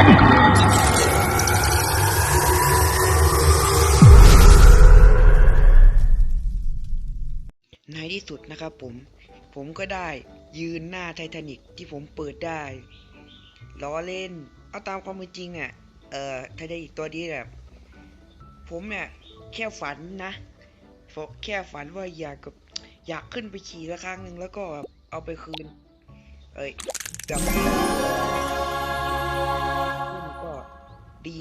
ในที่สุดนะครับผม ผมก็ได้ยืนหน้าไททานิกที่ผมเปิดได้ล้อเล่น เอาตามความเป็นจริงเนี่ยเอ่อไททานิกตัวนี้แบบผมเนี่ยแค่ฝันนะผมแค่ฝันว่าอยากกับอยากขึ้นไปขี่สักครั้งหนึ่งแล้วก็เอาไปคืน เอ้ยกลับ ดี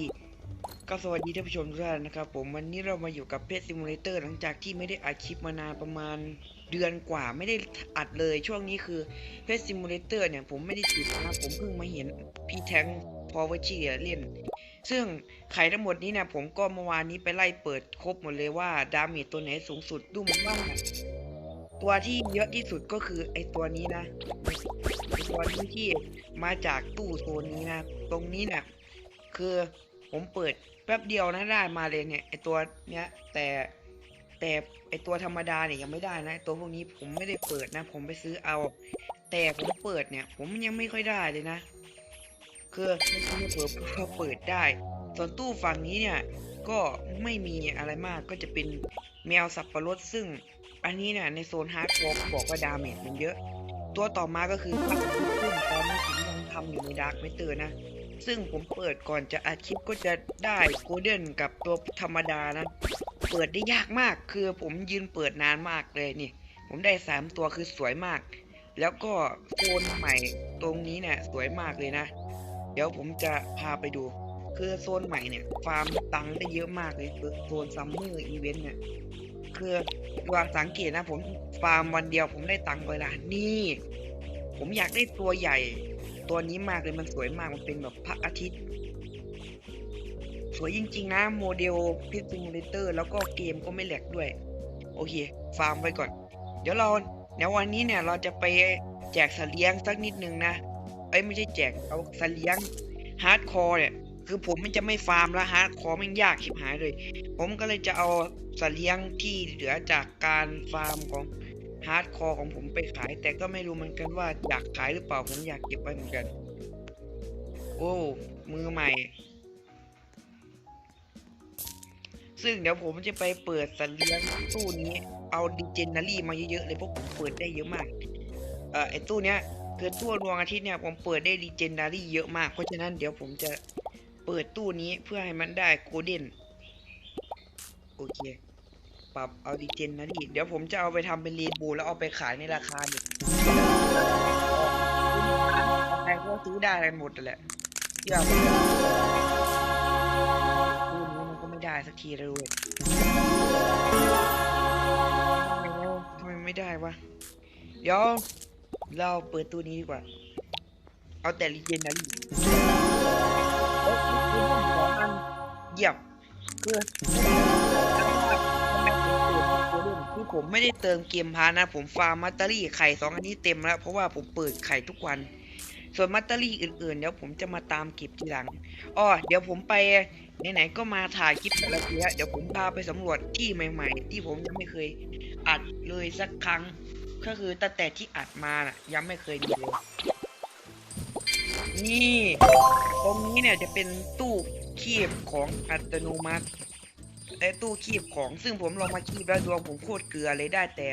ก็สวัสดีท่านผู้ชมทุกท่านนะครับ ผมวันนี้เรามาอยู่กับเพจซิมูเลเตอร์หลังจากที่ไม่ได้อัดคลิปมานานประมาณเดือนกว่าไม่ได้อัดเลยช่วงนี้คือเพจซิมูเลเตอร์เนี่ยผมไม่ได้ติดนะผมเพิ่งมาเห็นพี่แทงพอวชีเล่น ซึ่งไขทั้งหมดนี้เนี่ยผมก็เมื่อวานนี้ไปไล่เปิดครบหมดเลยว่าดาเมจตัวไหนสูงสุดดูมือนว่าตัวที่เยอะที่สุดก็คือไอตัวนี้นะไอตัวนี้ที่มาจากตู้โซนนี้นะ ตรงนี้เนี่ย คือผมเปิดแป๊บเดียวนะได้มาเลยเนี่ยไอตัวเนี้ยแต่แต่ไอตัวธรรมดาเนี่ยยังไม่ได้นะตัวพวกนี้ผมไม่ได้เปิดนะ ผมไปซื้อเอา แต่ผมเปิดเนี่ย ผมยังไม่ค่อยได้เลยนะคือไม่ใช่เปิดก็เปิดได้ ส่วนตู้ฝั่งนี้เนี่ยก็ไม่มีอะไรมากก็จะเป็นแมวสับปะรดซึ่ง อันนี้เนี่ยในโซนฮาร์ดคอร์บอกว่าดาเมจมันเยอะ ตัวต่อมาก็คือพักขึ้นตอนนี้ผมยังทำอยู่ในดาร์กไม่เตอร์นะ ซึ่งผมเปิดก่อนจะอัดคลิปก็จะได้โกลเด้นกับตัวธรรมดานะ เปิดได้ยากมากคือผมยืนเปิดนานมากเลยนี่ ผมได้สามตัวคือสวยมาก แล้วก็โซนใหม่ตรงนี้เนี่ยสวยมากเลยนะ เดี๋ยวผมจะพาไปดู คือโซนใหม่เนี่ยฟาร์มตังค์ได้เยอะมากเลยคือโซนซัมเมอร์อีเวนต์เนี่ยคือว่าสังเกตนะผมฟาร์มวันเดียวผมได้ตังค์ไปละนี่ ผมอยากได้ตัวใหญ่ ตัวนี้มากเลยมันสวยมากมันเป็นแบบพระอาทิตย์ สวยจริง ๆ นะโมเดลพิซซิมูเลเตอร์แล้วก็เกมก็ไม่แหลกด้วย โอเค ฟาร์มไว้ก่อน เดี๋ยวเราเดี๋ยววันนี้เนี่ยเราจะไปแจกสัตว์เลี้ยงสักนิดนึงนะเอ้ยไม่ใช่แจกเอาสัตว์เลี้ยงฮาร์ดคอร์เนี่ยคือผมมันจะไม่ฟาร์มแล้วฮาร์ดคอร์มันยากชิบหายเลย ผมก็เลยจะเอาสัตว์เลี้ยงที่เหลือจากการฟาร์มของ ฮาร์ดคอร์ของผมไปขาย แต่ก็ไม่รู้เหมือนกันว่าอยากขายหรือเปล่าผมอยากเก็บไว้เหมือนกัน โอ้มือใหม่ ซึ่งเดี๋ยวผมจะไปเปิดสัตว์เลี้ยงตู้นี้เอาดิเจนารี่มาเยอะๆเลยเพราะผมเปิดได้เยอะมากเอ่อไอตู้เนี้ยคือตู้ดวงอาทิตย์เนี่ยผมเปิดได้ดิเจนารี่เยอะมาก เพราะฉะนั้นเดี๋ยวผมจะเปิดตู้นี้เพื่อให้มันได้โกลเด้นโอเค ปรับเอาดิเจนารี่เดี๋ยวผมจะเอาไปทำเป็นรนโบว์แล้วเอาไปขายในราคาเนี่ยใครก็ซื้อได้กันหมดแหละเชื่อผมตู้นี้มันก็ไม่ได้สักทีเลยทำไมทำไมไม่ได้วะ เดี๋ยว เราเปิดตู้นี้ดีกว่า เอาแต่ลีเจนดารี่เยี่ยมคือ คือผมไม่ได้เติมเกมพานะ ผมฟาร์มมัตเตอรี่ไข่สองอันนี้เต็มแล้ว เพราะว่าผมเปิดไข่ทุกวัน ส่วนมัตเตอรี่อื่นๆ เดี๋ยวผมจะมาตามเก็บทีหลังอ้อเดี๋ยวผมไปไหนๆก็มาถ่ายคลิปแล้วทีเดี๋ยวผมพาไปสำรวจที่ใหม่ ๆ ที่ผมยังไม่เคยอัดเลยสักครั้ง ก็คือตั้งแต่ที่อัดมาน่ะ ยังไม่เคยมีเลยนี่ ตรงนี้เนี่ยจะเป็นตู้คีบของอัตโนมัติ ไอตู้คีบของซึ่งผมลองมาคีบแล้วดวงผมโคตรเกลือเลยได้แต่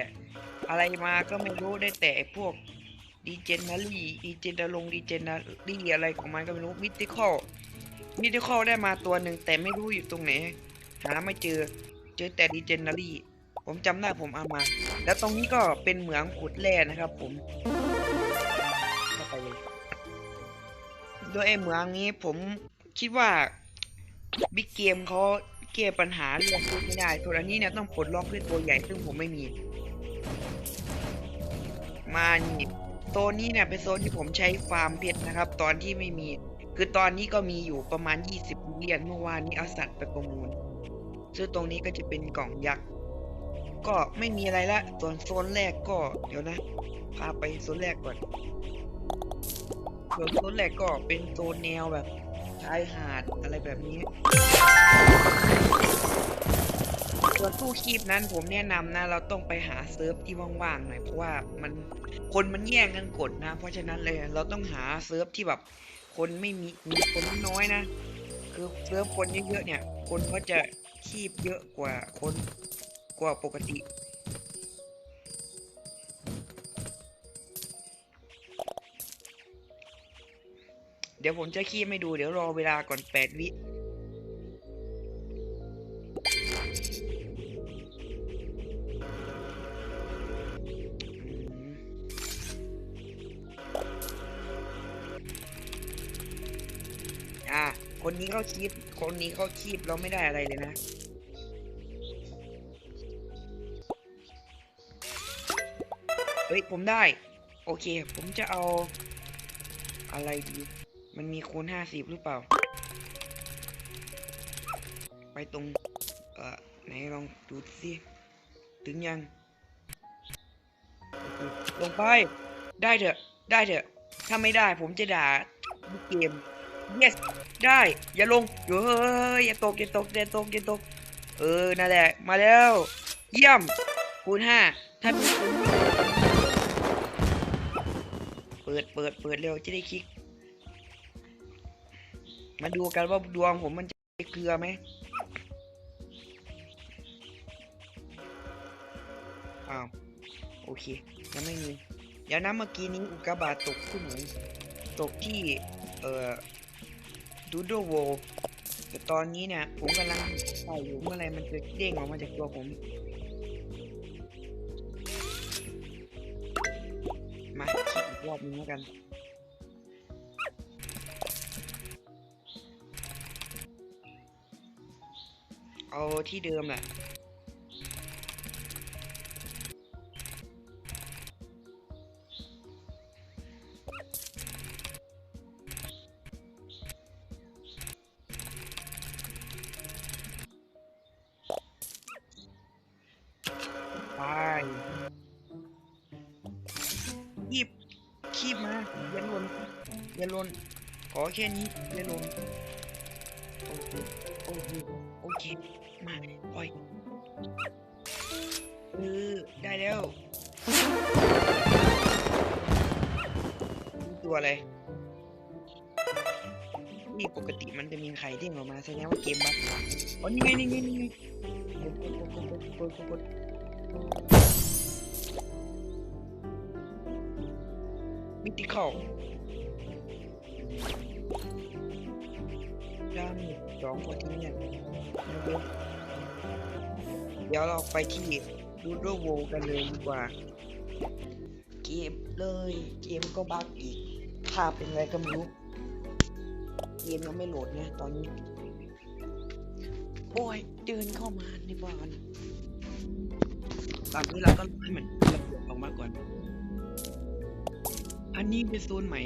อะไรมาก็ไม่รู้ได้แต่พวกดีเจนารีดีเจนาลงดีเจนารี่อะไรของมันก็ไม่รู้มิติคอลมิติคอลได้มาตัวหนึ่งแต่ไม่รู้อยู่ตรงไหนหาไม่เจอเจอแต่ดีเจนารีผมจำได้ผมเอามา แล้วตรงนี้ก็เป็นเหมืองขุดแร่นะครับ ผมเข้าไปเลยโดยไอเหมืองนี้ผมคิดว่าบิ๊กเกมเขา แก้ปัญหาเรื่องพูดไม่ได้ส่วนอันนี้เนี่ยต้องปลดล็อกด้วยตัวใหญ่ซึ่งผมไม่มี มานี่โซนนี้เนี่ยเป็นโซนที่ผมใช้ฟาร์มเพชรนะครับ ตอนที่ไม่มี คือตอนนี้ก็มีอยู่ประมาณ 20เหรียญเมื่อวานนี้เอาสัตว์ไปประมูลซึ่งตรงนี้ก็จะเป็นกล่องยักษ์ก็ไม่มีอะไรละส่วนโซนแรกก็เดี๋ยวนะพาไปโซนแรกก่อนส่วนโซนแรกก็เป็นโซนแนวแบบ ชายหาดอะไรแบบนี้ ส่วนตู้คีบนั้นผมแนะนำนะ เราต้องไปหาเซิร์ฟที่ว่างๆหน่อยเพราะว่ามันคนมันแย่งกันกดนะ เพราะฉะนั้นเลยเราต้องหาเซิร์ฟที่แบบคนไม่มีมีคนน้อยนะ คือเซิร์ฟคนเยอะๆเนี่ย คนก็จะคีบเยอะกว่าคนกว่าปกติ เดี๋ยวผมจะคีบไม่ดูเดี๋ยวรอเวลาก่อนแปดวิอะคนนี้เขาคีบคนนี้เขาคีบเราไม่ได้อะไรเลยนะเฮ้ยผมได้ โอเค ผมจะเอาอะไรดี มันมีคูณห้าสิบหรือเปล่า ไปตรง เอ่อ ไหนลองดูสิ ถึงยัง ลงไป ได้เถอะ ได้เถอะ ถ้าไม่ได้ผมจะด่าทุกเกม yes ได้ อย่าลงเฮ้ยอย่าตก อย่าตก อย่าตก อย่าตก เออ นั่นแหละ มาแล้ว เยี่ยม คูณห้าถ้ามีคูณเปิด เปิด เปิดเร็วจะได้คลิก มาดูกันว่าดวงผมมันจะเกลือไหมอ้าวโอเคยังไม่มีเดี๋ยวนะเมื่อกี้นี้อุกกาบาตตกที่ไหนตกที่เอ่อดูโดโวแต่ตอนนี้เนี่ยผมกำลังใส่อยู่เมื่อไรมันจะเด้งออกมาจากตัวผม มาคิดอีกรอบนึงแล้วกัน เอาที่เดิมแหละ โอเคโอเค มาปล่อยเออได้แล้วตัวอะไรนี่ปกติมันจะมีไข่เด้งออกมาแสดงว่าเกมบั๊กอ๋อนี่ไงนี่ไงนี่ไงกดกดกดกดกดมิติคอลดามจ สองกว่าที่เนี่ยเดี๋ยวเดี๋ยวเราไปที่ดูโดโวกันเลยดีกว่า เกมเลยเกมก็บั๊กอีกภาพเป็นไรก็ไม่รู้เกมยังไม่โหลดเนี่ยตอนนี้โอ้ยเดินเข้ามาในบ้านตอนนี้เราก็ให้มันระเบิดออกมาก่อน อันนี้เป็นโซนใหม่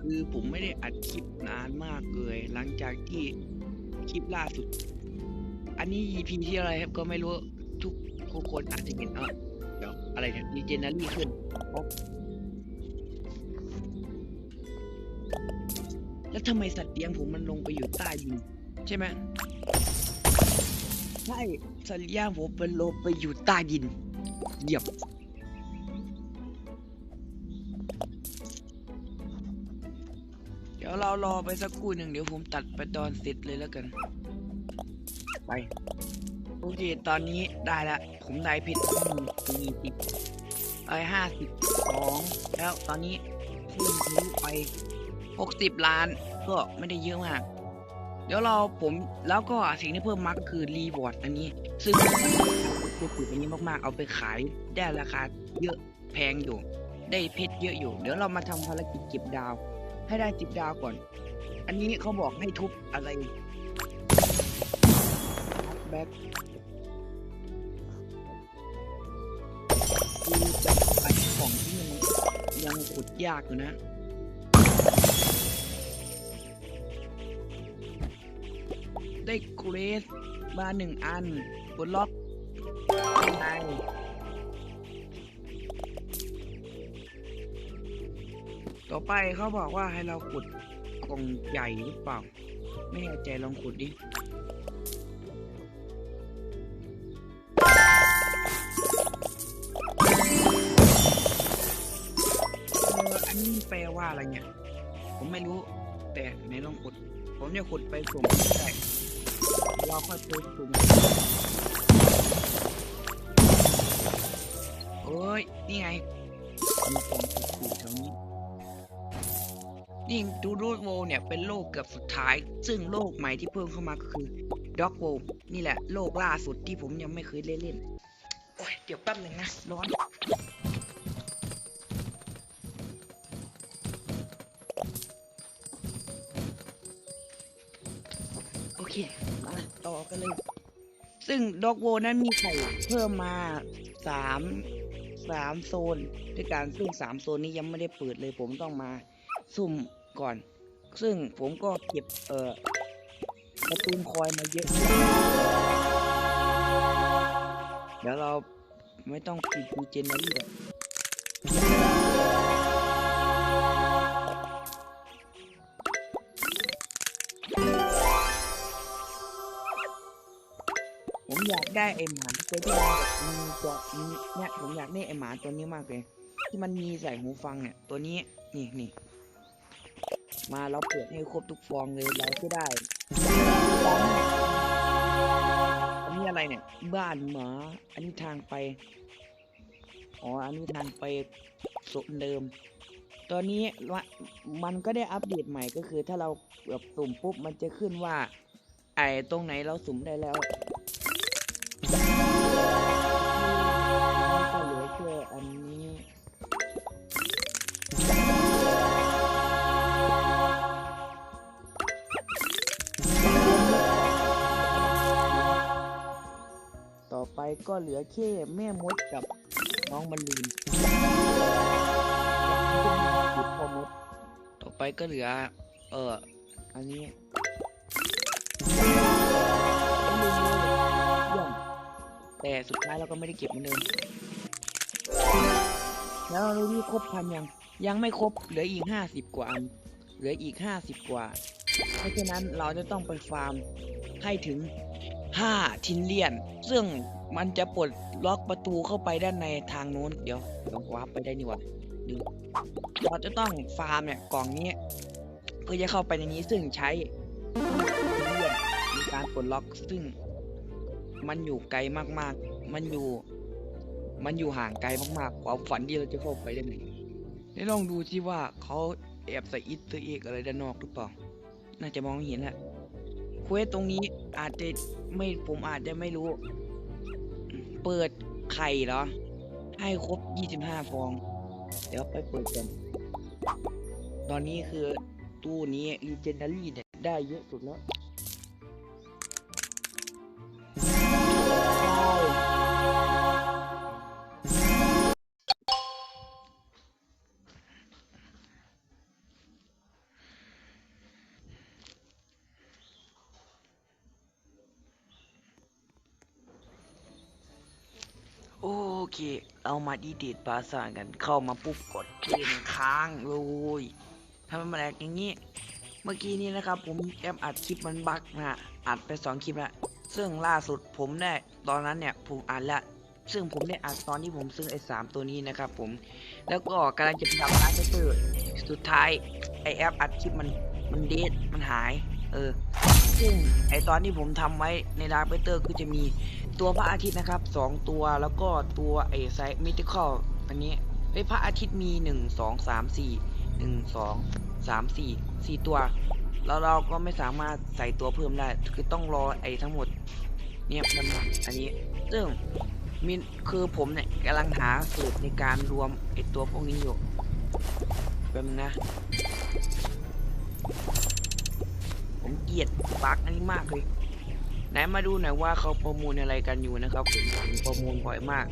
คือผมไม่ได้อัดคลิปนานมากเลย หลังจากที่ คลิปล่าสุด อันนี้ EP ที่อะไรครับก็ไม่รู้ทุกทุกคนอาจจะเห็นเออเดี๋ยวอะไรเนี่ยดีเจนารีขึ้นแล้วทำไมสัตว์เลี้ยงผมมันลงไปอยู่ใต้ดินใช่ไหมใช่สัตว์เลี้ยงผมมันลงไปอยู่ใต้ดินเหยียบ รารอไปสักครู่หนึ่งเดี๋ยวผมตัดไปตอนเสร็จเลยแล้วกัน ไป โอเค ตอนนี้ได้ละ ผมได้เพชรสี่สิบไอ้ห้าสิบสองแล้วตอนนี้ขึ้นทะลุไปหกสิบล้าน ก็ไม่ได้เยอะมาก เดี๋ยวเราผมแล้วก็สิ่งที่เพิ่มมาก็คือรีวอร์ดอันนี้ ซึ่งคือถืออันนี้มากๆ เอาไปขายได้ราคาเยอะแพงอยู่ ได้เพชรเยอะอยู่ เดี๋ยวเรามาทำภารกิจเก็บดาว ให้ได้สิบดาวก่อน อันนี้เขาบอกให้ทุบอะไรแบ็คคือจะอัดของที่มันยังขุดยากอยู่นะได้เกรสมาหนึ่งอันบนล็อกไต่อไปเขาบอกว่าให้เราขุดกล่องใหญ่หรือเปล่า ไม่แน่ใจลองขุดดิอันนี้แปลว่าอะไรเนี่ย ผมไม่รู้แต่ไหนลองขุด ผมจะขุดไปสุ่มได้เราค่อยไปสุ่มโอ้ย นี่ไงมีกล่องถูกๆแถวนี้ นี่ดูรูดโวเนี่ยเป็นโลกเกือบสุดท้าย ซึ่งโลกใหม่ที่เพิ่มเข้ามาก็คือด็อกโวนี่แหละโลกล่าสุดที่ผมยังไม่เคยเล่นเล่นโอ้ยเดี๋ยวแป๊บหนึ่งนะร้อนโอเคมาต่อกันเลย ซึ่งด็อกโวนั้นมีไข่เพิ่มมาสามสามโซนด้วยกันซึ่งสามโซนนี้ยังไม่ได้เปิดเลยผมต้องมา สุ่มก่อน ซึ่งผมก็เก็บเอ่อกระตูนคอยมาเยอะเดี๋ยวเราไม่ต้องปิดดูเจนนารีหรอกผมอยากได้ไอหมาตัวที่มันแบบมีตัวมีเนี่ยผมอยากได้ไอหมาตัวนี้มากเลย ที่มันมีใส่หูฟังเนี่ยตัวนี้นี่นี่ มาเราเปิดให้ครบทุกฟองเลยเราก็ได้อันนี้อะไรเนี่ย บ้านหมา อันนี้ทางไป อ๋อ อันนี้ทางไปโซนเดิม ตอนนี้ว่ามันก็ได้อัปเดตใหม่ก็คือ ถ้าเราแบบสุ่มปุ๊บมันจะขึ้นว่า ไอ้ตรงไหนเราสุ่มได้แล้ว ก็เหลือแค่แม่มดกับน้องบอลลูนหยุดพ่อมด ต่อไปก็เหลือ เอออันนี้บอลลูนเลยเยี่ยมแต่สุดท้ายเราก็ไม่ได้เก็บเหมือนเดิมแล้วเรานี่ครบพันยัง ยังไม่ครบเหลืออีกห้าสิบกว่าอัน เหลืออีกห้าสิบกว่า เพราะฉะนั้นเราจะต้องไปฟาร์มให้ถึง5ทินเลียน ซึ่ง มันจะปลดล็อกประตูเข้าไปด้านในทางนู้น เดี๋ยวลองวาร์ปไปได้นี่หว่าดูเราจะต้องฟาร์มเนี่ยกล่องนี้เพื่อจะเข้าไปในนี้ซึ่งใช้ทินเลียนในการปลดล็อกซึ่ง มันอยู่ไกลมากๆ มันอยู่ มันอยู่ห่างไกลมากๆความฝันที่เราจะเข้าไปได้ไหมได้ลองดูที่ว่าเขาแอบใส่อิสเตอร์เอกอะไรด้านนอกหรือเปล่า น่าจะมองไม่เห็นแหละเควสตรงนี้อาจจะไม่ผมอาจจะไม่รู้ เปิดไข่เหรอ ให้ครบ25ฟอง เดี๋ยวไปเปิดกัน ตอนนี้คือตู้นี้ Legendary เนี่ได้เยอะสุดแล้ว โอเค เอามาดีเดตปราสาทกัน เข้ามาปุ๊บกดเกมค้างเลยทำไมมันแหลกอย่างนี้ เมื่อกี้นี้นะครับ ผมแอมอัดคลิปมันบั๊กนะฮะอัดไปสองคลิปแล้วซึ่งล่าสุดผมได้ ตอนนั้นเนี่ยผมอัดละ ซึ่งผมได้อัดตอนที่ผมซื้อไอ้สามตัวนี้นะครับผม แล้วก็กำลังจะไปทำร้านเตอร์ สุดท้ายไอแอปอัดคลิปมัน มันเดทมันหาย เออ ซึ่งไอตอนที่ผมทำไว้ในดาร์คเตอร์ก็จะมีตัวพระอาทิตย์นะครับสองตัวแล้วก็ตัวไอไซมิติคอลอันนี้ไอพระอาทิตย์มีหนึ่งสองสามสี่หนึ่งสองสามสี่สี่ตัว แล้วเราก็ไม่สามารถใส่ตัวเพิ่มได้คือต้องรอไอทั้งหมดเนี่ยมันอันนี้ซึ่งมีคือผมเนี่ยกำลังหาสูตรในการรวมไอตัวพวกนี้อยู่แป๊บนึงนะ ลียดบั๊กอันนี้มากเลยไหนมาดูหน่อยว่าเขาประมูลอะไรกันอยู่นะครับผมประมูลบ่อยมาก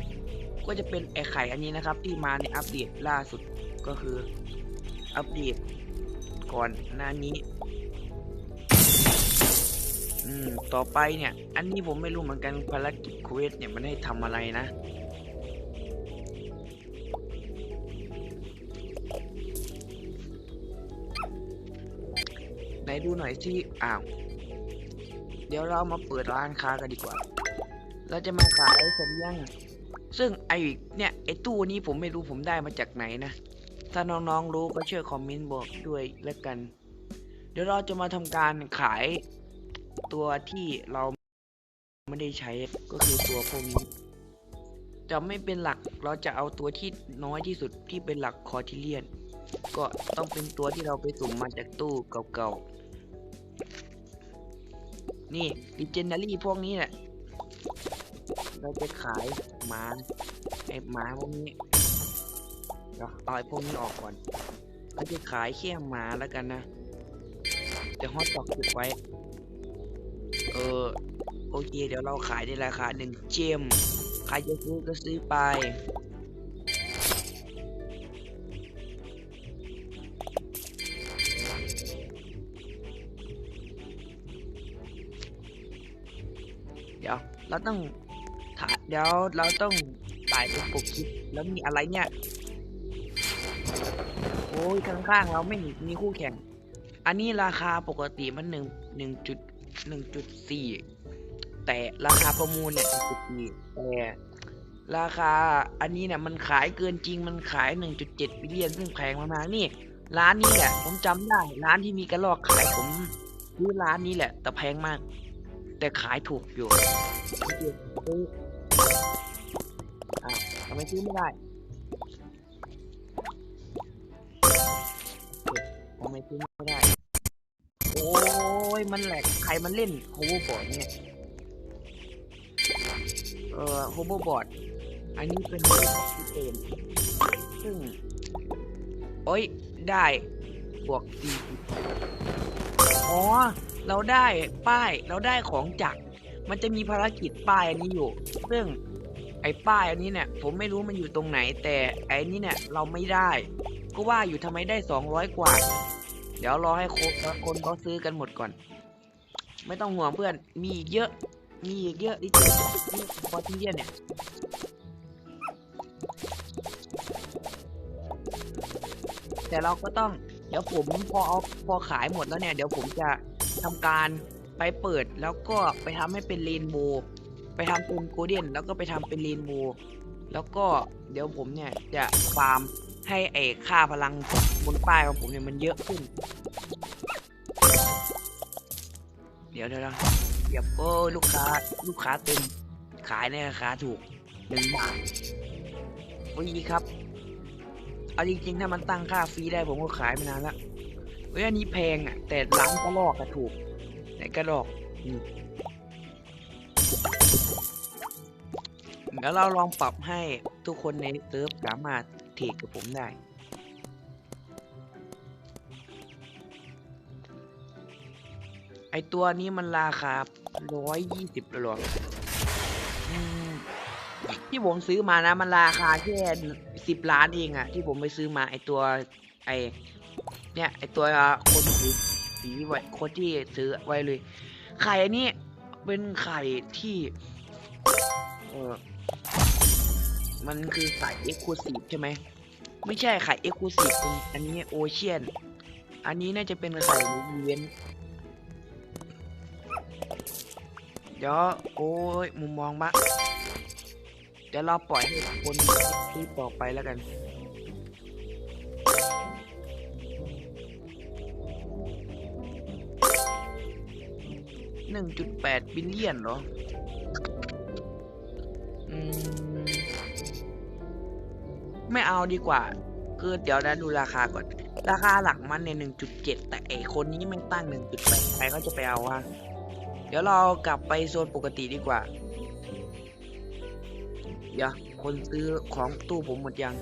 ก็จะเป็นไอไข่อันนี้นะครับ ที่มาในอัปเดตล่าสุดก็คืออัปเดตก่อนหน้านี้ อืมต่อไปเนี่ย อันนี้ผมไม่รู้เหมือนกันภารกิจเควสเนี่ยมันให้ทำอะไรนะ ดูหน่อยที่อ้าว เดี๋ยวเรามาเปิดร้านค้ากันดีกว่า เราจะมาขายสมยังซึ่งไอเนี่ยไอตู้นี้ผมไม่รู้ผมได้มาจากไหนนะ ถ้าน้องๆรู้ก็ช่วยคอมเมนต์บอกด้วยแล้วกัน เดี๋ยวเราจะมาทำการขายตัวที่เราไม่ได้ใช้ก็คือตัวพวกนี้จะไม่เป็นหลักเราจะเอาตัวที่น้อยที่สุดที่เป็นหลักคอทิเลียน ก็ต้องเป็นตัวที่เราไปสุ่มมาจากตู้เก่าๆ นี่ดิเจนดารี่พวกนี้แหละเราจะขายหมาไอ้หมาพวกนี้เดี๋ยวเอาไอ้พวกนี้ออกก่อนเราจะขายแค่หมาแล้วกันนะแต่ฮอตดอกเก็บไว้ เออโอเคเดี๋ยวเราขายในราคาหนึ่งเจมใครจะซื้อก็ซื้อไป ดี๋ยวเราต้องถ่ายเดี๋ยวเราต้องถ่ายเป็นปกคลิปแล้วมีอะไรเนี่ย โอ้ยข้างๆเราไม่มีมีคู่แข่ง อันนี้ราคาปกติมันหนึ่งหนึ่งจุดหนึ่งจุดสี่แต่ราคาประมูลเนี่ยหนึ่งจุดสี่แต่ราคาอันนี้เนี่ยมันขายเกินจริงมันขายหนึ่งจุดเจ็ดบิลเลียนซึ่งแพงมากๆนี่ ร้านนี้แหละ ผมจำได้ ร้านที่มีกระรอกขายผมซื้อร้านนี้แหละ แต่แพงมาก แต่ขายถูกอยู่ซื้ออะทำไมซื้อไม่ได้ทำไมซื้อไม่ได้ โอ้ยมันแหลกใครมันเล่นโฮเวอร์บอร์ดเนี่ยเอ่อโฮเวอร์บอร์ดอันนี้เป็นโฮเวอร์บอร์ดที่เต็มซึ่งโอ้ยได้บวกสี่อ๋อ เราได้ป้ายเราได้ของจาก มันจะมีภารกิจป้ายอันนี้อยู่ ซึ่งไอ้ป้ายอันนี้เนี่ยผมไม่รู้มันอยู่ตรงไหน แต่ไอ้นี้เนี่ยเราไม่ได้ ก็ว่าอยู่ทำไมได้สองร้อยกว่า เดี๋ยวรอให้คนคนเขาซื้อกันหมดก่อน ไม่ต้องห่วงเพื่อนมีอีกเยอะมีอีกเยอะดิจินี่พอที่เยอะเนี่ยแต่เราก็ต้องเดี๋ยวผมพอเอาพอขายหมดแล้วเนี่ย เดี๋ยวผมจะ ทำการไปเปิดแล้วก็ไปทำให้เป็นเรนโบว์ไปทำเป็นโกลเด้นแล้วก็ไปทำเป็นเรนโบว์แล้วก็เดี๋ยวผมเนี่ยจะฟาร์มให้ไอ้ค่าพลังบนป้ายของผมเนี่ยมันเยอะขึ้น เดี๋ยวเดี๋ยวเดี๋ยวโอ้ลูกค้าลูกค้าเต็มขายในราคาถูกหนึ่งบาทโอ้ยครับ เอาจริงๆ ถ้ามันตั้งค่าฟรีได้ผมก็ขายมานานละ เฮ้ยอันนี้แพงอะ แต่ร้านกระลอกก็ถูกไหนกระลอกนี่เดี๋ยวเราลองปรับให้ทุกคนในเซิร์ฟสามารถเทรดกับผมได้ไอตัวนี้มันราคาร้อยยี่สิบหรอที่ผมซื้อมานะ มันราคาแค่สิบล้านเองอะที่ผมไปซื้อมาไอตัวไอ เนี่ยไอตัวคนสีสีไว้คนที่ซื้อไว้เลย ไข่อันนี้เป็นไข่ที่เออมันคือไข่เอ็กซ์คลูซีฟใช่ไหมไม่ใช่ไข่เอ็กซ์คลูซีฟอันนี้โอเชียนอันนี้น่าจะเป็นไข่ในอีเวนต์เดี๋ยวโอ้ยมุมมองบ้าเดี๋ยวเราปล่อยให้คนที่ต่อไปแล้วกัน หนึ่งจุดแปดบิลเลียนเหรอ อืม ไม่เอาดีกว่า คือเดี๋ยวนะดูราคาก่อน ราคาหลักมันเนี่ยหนึ่งจุดเจ็ดแต่ไอคนนี้ไม่ตั้งหนึ่งจุดแปดใครเขาจะไปเอาวะเดี๋ยวเรากลับไปโซนปกติดีกว่า เดี๋ยวคนซื้อของตู้ผมหมดยัง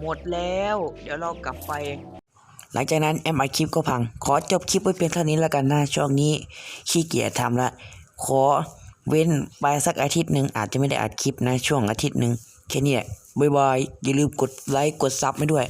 หมดแล้ว เดี๋ยวเรากลับไป หลังจากนั้นแอมไอคลิปก็พัง ขอจบคลิปไว้เพียงเท่านี้แล้วกันนะช่วงนี้ขี้เกียจทำละขอเว้นไปสักอาทิตย์หนึ่งอาจจะไม่ได้อัดคลิปนะช่วงอาทิตย์หนึ่งแค่นี้แหละบ๊ายบายอย่าลืมกดไลค์กดซับให้ด้วย